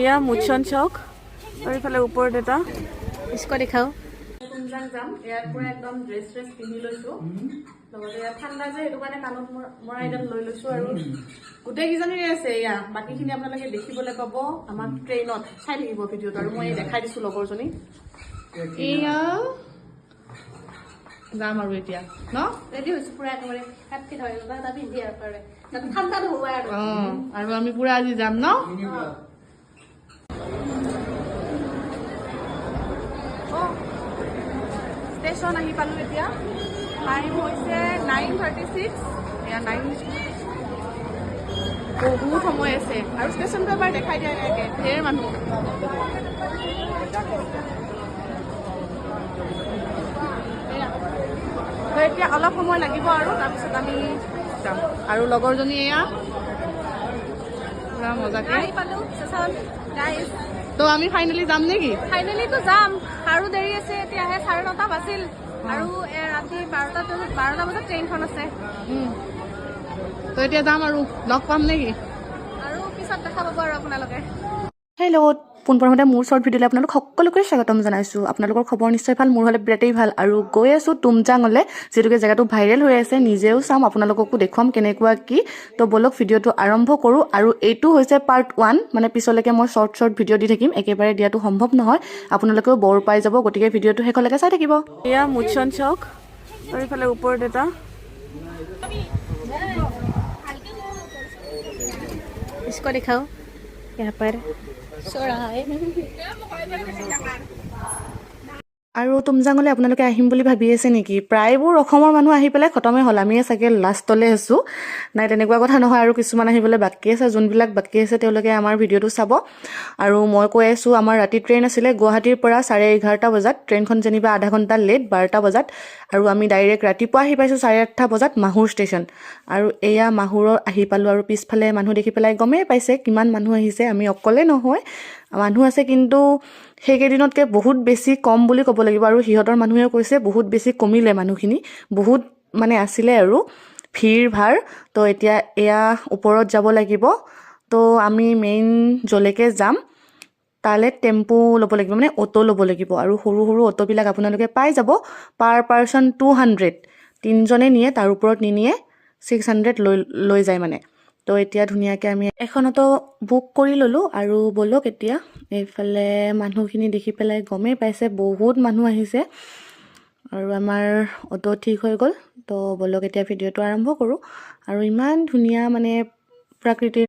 এয়া মুচন চক। আৰু ইফালে ওপৰত এটা। স্কট দেখাও। তুমজাং যাম। ইয়াৰ পৰা একদম ড্ৰেছ চ্ৰেছ পিন্ধি লৈছো। লগতে ইয়াত ঠাণ্ডা যে সেইটো কাৰণে কাণত মৰা- এডাল লৈ লৈছো আৰু। গোটেই কেইজনীৰে আছে এয়া। বাকীখিনি আপোনালোকে দেখিবলৈ পাব আমাৰ ট্ৰেইনত চাই থাকিব ভিডিঅ'টো। আৰু মই দেখাই দিছো লগৰজনী এয়া। যাম আৰু এতিয়া। ন? ৰেডি হৈছো পুৰা একেবাৰে। হাতকে ধৰি। ল'বা এটা পিন্ধি আৰু ঠাণ্ডা নোহোৱা আৰু। অ। আৰু আমি পুৰা আজি যাম ন? ষ্টেচন আহি পালো এতিয়া। টাইম হৈছে নাইন থাৰ্টি ছিক্স এয়া নাইন বহুত সময় আছে। আৰু ষ্টেচনটো এবাৰ দেখাই দিয়া এনেকে ধেৰ মানুহ। এতিয়া অলপ সময় লাগিব আৰু তাৰপিছত আমি যাম। আৰু লগৰজনী এয়া। পুৰা মজাকে। তো আমি ফাইনেলি যাম নেকি? ফাইনেলিতো যাম। আৰু দেৰি আছে এতিয়াহে চাৰে নটা বাজিল। আৰু ৰাতি বাৰটা বাৰটা বজাত ট্ৰেইনখন আছে। তো এতিয়া যাম আৰু। লগ পাম নেকি? আৰু পিছত দেখা পাব আৰু আপোনালোকে। হেল্ল' পোনপ্ৰথমতে মোৰ শ্বৰ্ট ভিডিঅ'লৈ আপোনালোক সকলোকে স্বাগতম জনাইছোঁ আপোনালোকৰ খবৰ নিশ্চয় ভাল মোৰ হ'লে বিৰাটেই ভাল আৰু গৈ আছোঁ তুমজাঙলৈ যিহেতুকে জেগাটো ভাইৰেল হৈ আছে নিজেও চাম আপোনালোককো দেখুৱাম কেনেকুৱা কি তো ব'লক ভিডিঅ'টো আৰম্ভ কৰোঁ আৰু এইটো হৈছে পাৰ্ট ওৱান মানে পিছলৈকে মই শ্বৰ্ট শ্বৰ্ট ভিডিঅ' দি থাকিম একেবাৰে দিয়াটো সম্ভৱ নহয় আপোনালোকেও বৰ পাই যাব গতিকে ভিডিঅ'টো শেষলৈকে চাই থাকিব এয়া মুচন চক আৰু ইফালে ওপৰত এটা इसको दिखाओ यहाँ पर It's alright. আৰু তুমজাঙলৈ আপোনালোকে আহিম বুলি ভাবি আছে নেকি? প্ৰায়বোৰ অসমৰ মানুহ আহি পেলাই খতমেই হ'ল। আমিয়ে চাগে লাষ্টলৈ আছোঁ। নাই তেনেকুৱা কথা নহয়। আৰু কিছুমান আহিবলৈ বাকী আছে। যোনবিলাক বাকী আছে তেওঁলোকে আমাৰ ভিডিঅ'টো চাব। আৰু মই কৈ আছোঁ আমাৰ ৰাতি ট্ৰেইন আছিলে গুৱাহাটীৰ পৰা চাৰে এঘাৰটা বজাত। ট্ৰেইনখন যেনিবা আধা ঘণ্টা লেট বাৰটা বজাত। আৰু আমি ডাইৰেক্ট ৰাতিপুৱা আহি পাইছোঁ চাৰে আঠটা বজাত মাহুৰ ষ্টেচন আৰু এয়া মাহুৰৰ আহি পালোঁ আৰু পিছফালে মানুহ দেখি পেলাই গমেই পাইছে। কিমান মানুহ আহিছে আমি অকলে নহয়। মানুহ আছে কিন্তু সেইকেইদিনতকৈ বহুত বেছি কম বুলি ক'ব লাগিব। আৰু সিহঁতৰ মানুহে কৈছে বহুত বেছি কমিলে মানুহখিনি বহুত মানে আছিলে আৰু ভিৰ ভাৰ। তো এতিয়া এয়া ওপৰত যাব লাগিব। তো আমি মেইন য'লৈকে যাম। তালৈ টেম্পু ল'ব লাগিব মানে অ'টো ল'ব লাগিব। আৰু সৰু সৰু অ'টোবিলাক আপোনালোকে পাই যাব। পাৰ পাৰ্চন টু হাণ্ড্ৰেড তিনিজনে নিয়ে তাৰ ওপৰত নিনিয়ে ছিক্স হাণ্ড্ৰেড লৈ লৈ যায় মানে। তো এতিয়া ধুনীয়াকৈ আমি এখন অ'টো বুক কৰি ল'লোঁ আৰু ব'লক এতিয়া এইফালে মানুহখিনি দেখি পেলাই গমেই পাইছে বহুত মানুহ আহিছে আৰু আমাৰ অ'টো ঠিক হৈ গ'ল। তো ব'লক এতিয়া ভিডিঅ'টো আৰম্ভ কৰোঁ। আৰু ইমান ধুনীয়া মানে প্ৰাকৃতিক